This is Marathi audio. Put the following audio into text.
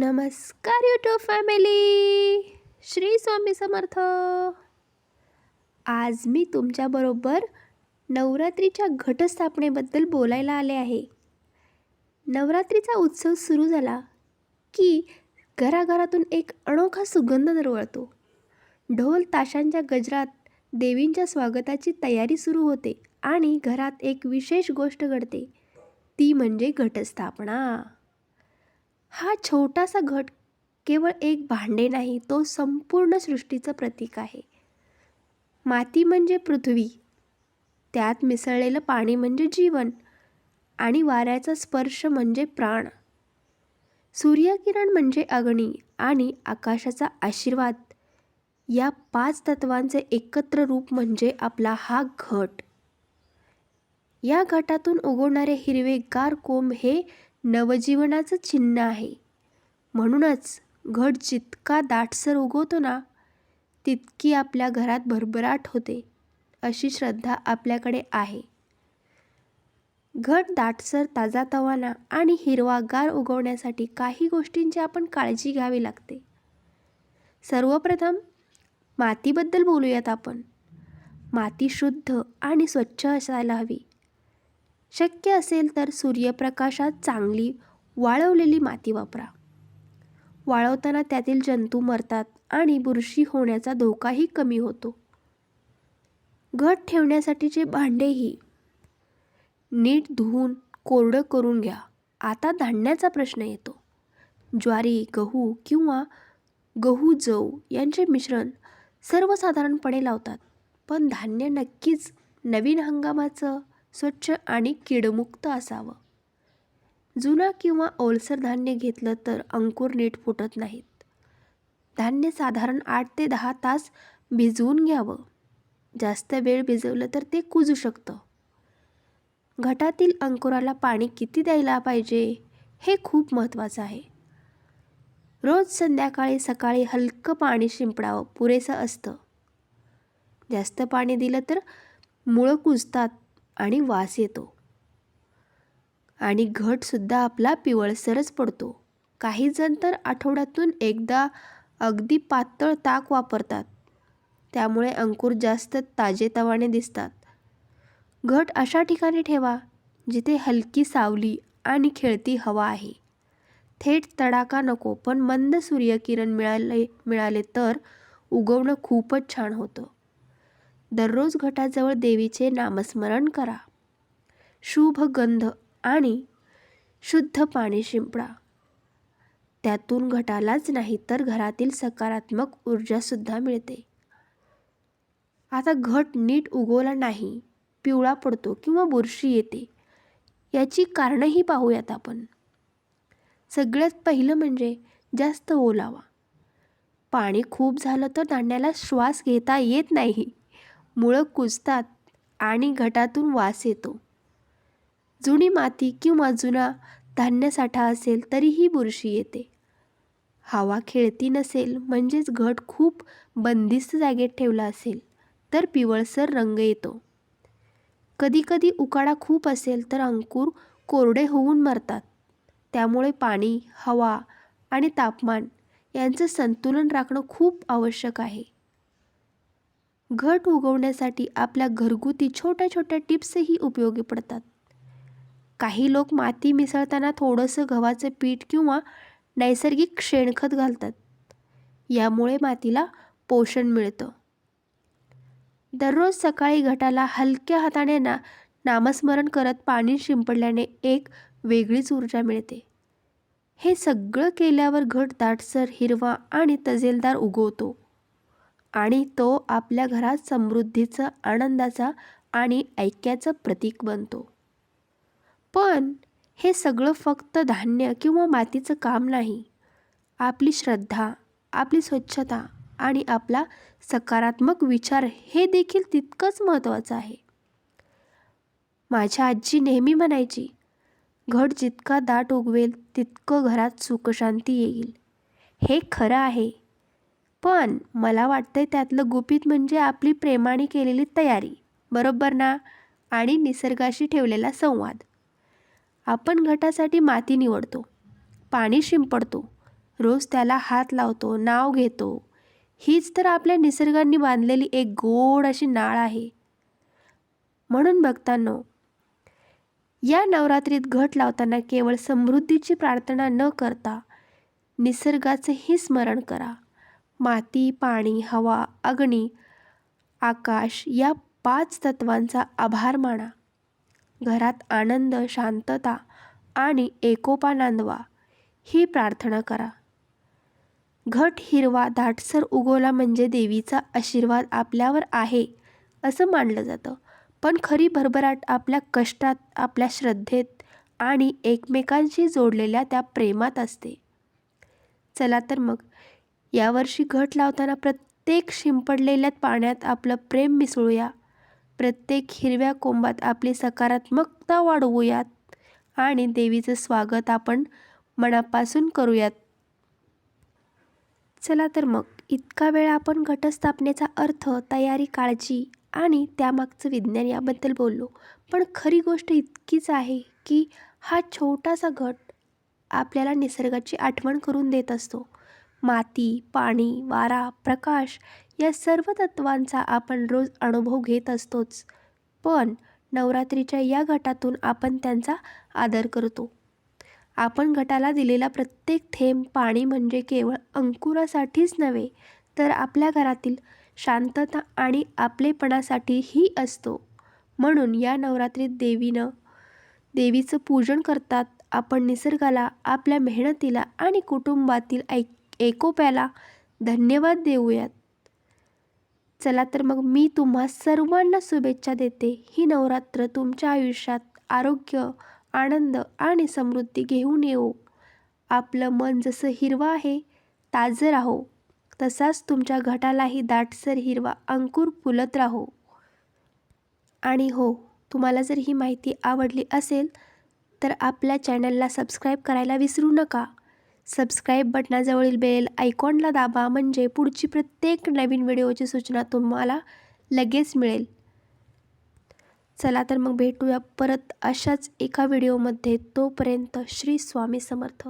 नमस्कार यूट्यूब फॅमिली श्री स्वामी समर्थ. आज मी तुमच्याबरोबर नवरात्रीच्या घटस्थापनेबद्दल बोलायला आले आहे. नवरात्रीचा उत्सव सुरू झाला की घराघरातून एक अनोखा सुगंध दरवळतो. ढोल ताशांच्या गजरात देवींच्या स्वागताची तयारी सुरू होते आणि घरात एक विशेष गोष्ट घडते. ती म्हणजे घटस्थापना. हा छोटासा घट केवळ एक भांडे नाही तो संपूर्ण सृष्टीचं प्रतीक आहे. माती म्हणजे पृथ्वी त्यात मिसळलेलं पाणी म्हणजे जीवन आणि वाऱ्याचा स्पर्श म्हणजे प्राण. सूर्यकिरण म्हणजे अग्नी आणि आकाशाचा आशीर्वाद. या पाच तत्वांचे एकत्र रूप म्हणजे आपला हा घट. या घटातून उगवणारे हिरवेगार कोंब हे नवजीवनाचं चिन्ह आहे. म्हणूनच घट जितका दाटसर उगवतो ना तितकी आपल्या घरात भरभराट होते अशी श्रद्धा आपल्याकडे आहे. घट दाटसर ताजातवाना आणि हिरवागार उगवण्यासाठी काही गोष्टींची आपण काळजी घ्यावी लागते. सर्वप्रथम मातीबद्दल बोलूयात आपण. माती शुद्ध आणि स्वच्छ असायला हवी. शक्य असेल तर सूर्यप्रकाशात चांगली वाळवलेली माती वापरा. वाळवताना त्यातील जंतू मरतात आणि बुरशी होण्याचा धोकाही कमी होतो. घट ठेवण्यासाठीचे भांडेही. नीट धुवून कोरडं करून घ्या. आता धान्याचा प्रश्न येतो. ज्वारी गहू किंवा गहू जव यांचे मिश्रण सर्वसाधारणपणे लावतात. पण धान्य नक्कीच नवीन हंगामाचं स्वच्छ आणि किडमुक्त असावं. जुना किंवा ओलसर धान्य घेतलं तर अंकुर नीट फुटत नाहीत. धान्य साधारण आठ ते दहा तास भिजवून घ्यावं. जास्त वेळ भिजवलं तर ते कुजू शकतं. घटातील अंकुराला पाणी किती द्यायला पाहिजे हे खूप महत्त्वाचं आहे. रोज संध्याकाळी सकाळी हलकं पाणी शिंपडावं पुरेसं असतं. जास्त पाणी दिलं तर मुळं कुजतात. आणि वास येतो. आणि घटसुद्धा आपला पिवळसरच पडतो. काही जण तर आठवड्यातून एकदा अगदी पातळ ताक वापरतात. त्यामुळे अंकुर जास्त ताजेतवाने दिसतात. घट अशा ठिकाणी ठेवा जिथे हलकी सावली आणि खेळती हवा आहे. थेट तडाका नको पण मंद सूर्यकिरण मिळाले मिळाले तर उगवणं खूपच छान होतं. दररोज घटाजवळ देवीचे नामस्मरण करा. शुभ गंध आणि शुद्ध पाणी शिंपडा. त्यातून घटालाच नाही तर घरातील सकारात्मक ऊर्जासुद्धा मिळते. आता घट नीट उगवला नाही पिवळा पडतो किंवा बुरशी येते याची कारणंही पाहूयात आपण. सगळ्यात पहिलं म्हणजे जास्त ओलावा. पाणी खूप झालं तर धान्याला श्वास घेता येत नाही. मुळं कुजतात आणि घटातून वास येतो. जुनी माती किंवा जुना धान्यसाठा असेल तरीही बुरशी येते. हवा खेळती नसेल म्हणजेच घट खूप बंदिस्त जागेत ठेवला असेल तर पिवळसर रंग येतो. कधीकधी उकाडा खूप असेल तर अंकुर कोरडे होऊन मरतात. त्यामुळे पाणी हवा आणि तापमान यांचं संतुलन राखणं खूप आवश्यक आहे. घट उगवण्यासाठी आपल्या घरगुती छोट्या छोट्या टिप्सही उपयोगी पडतात. काही लोक माती मिसळताना थोडंसं गव्हाचं पीठ किंवा नैसर्गिक शेणखत घालतात. यामुळे मातीला पोषण मिळतं. दररोज सकाळी घटाला हलक्या हाताने ना नामस्मरण करत पाणी शिंपडल्याने एक वेगळीच ऊर्जा मिळते. हे सगळं केल्यावर घट दाटसर हिरवा आणि तजेलदार उगवतो. आणि तो आपल्या घरात समृद्धीचं आनंदाचा आणि ऐक्याचं प्रतीक बनतो. पण हे सगळं फक्त धान्य किंवा मातीचं काम नाही. आपली श्रद्धा आपली स्वच्छता आणि आपला सकारात्मक विचार हे देखील तितकंच महत्त्वाचं आहे. माझ्या आजी नेहमी म्हणायची घट जितका दाट उगवेल तितकं घरात सुखशांती येईल. हे खरं आहे. पण मला वाटतंय त्यातलं गुपित म्हणजे आपली प्रेमाने केलेली तयारी. बरोबर ना? आणि निसर्गाशी ठेवलेला संवाद. आपण घटासाठी माती निवडतो. पाणी शिंपडतो. रोज त्याला हात लावतो नाव घेतो. हीच तर आपल्या निसर्गांनी बांधलेली एक गोड अशी नाळ आहे. म्हणून बघतानो या नवरात्रीत घट लावताना केवळ समृद्धीची प्रार्थना न करता निसर्गाचेही स्मरण करा. माती पाणी हवा अग्नी आकाश या पाच तत्वांचा आभार माना. घरात आनंद शांतता आणि एकोपा नांदवा ही प्रार्थना करा. घट हिरवा दाटसर उगवला म्हणजे देवीचा आशीर्वाद आपल्यावर आहे असं मानलं जातं. पण खरी भरभराट आपल्या कष्टात आपल्या श्रद्धेत आणि एकमेकांशी जोडलेल्या त्या प्रेमात असते. चला तर मग यावर्षी घट लावताना प्रत्येक शिंपडलेल्या पाण्यात आपलं प्रेम मिसळूया. प्रत्येक हिरव्या कोंबात आपली सकारात्मकता वाढवूयात आणि देवीचं स्वागत आपण मनापासून करूयात. चला तर मग इतका वेळ आपण घटस्थापनेचा अर्थ तयारी काळजी आणि त्यामागचं विज्ञान याबद्दल बोललो. पण खरी गोष्ट इतकीच आहे की हा छोटासा घट आपल्याला निसर्गाची आठवण करून देत असतो. माती पाणी वारा प्रकाश या सर्व तत्वांचा आपण रोज अनुभव घेत असतोच. पण नवरात्रीच्या या घटातून आपण त्यांचा आदर करतो. आपण घटाला दिलेला प्रत्येक थेंब पाणी म्हणजे केवळ अंकुरासाठीच नव्हे तर आपल्या घरातील शांतता आणि आपलेपणासाठीही असतो. म्हणून या नवरात्रीत देवीनं देवीचं पूजन करतात आपण निसर्गाला आपल्या मेहनतीला आणि कुटुंबातील ऐक एकोप्याला धन्यवाद देऊयात. चला तर मग मी तुम्हा सर्वांना शुभेच्छा देते. ही नवरात्र तुमच्या आयुष्यात आरोग्य आनंद आणि समृद्धी घेऊन येऊ आपलं मन जसं हिरवं आहे ताजं राहो. तसाच तुमच्या घटालाही दाटसर हिरवा अंकुर फुलत राहो. आणि हो तुम्हाला जर ही माहिती आवडली असेल तर आपल्या चॅनलला सबस्क्राईब करायला विसरू नका. सबस्क्राईब बटनाजवळील बेल आयकॉनला दाबा म्हणजे पुढची प्रत्येक नवीन व्हिडिओची सूचना तुम्हाला लगेच मिळेल. चला तर मग भेटूया परत अशाच एका व्हिडिओमध्ये तोपर्यंत श्री स्वामी समर्थ.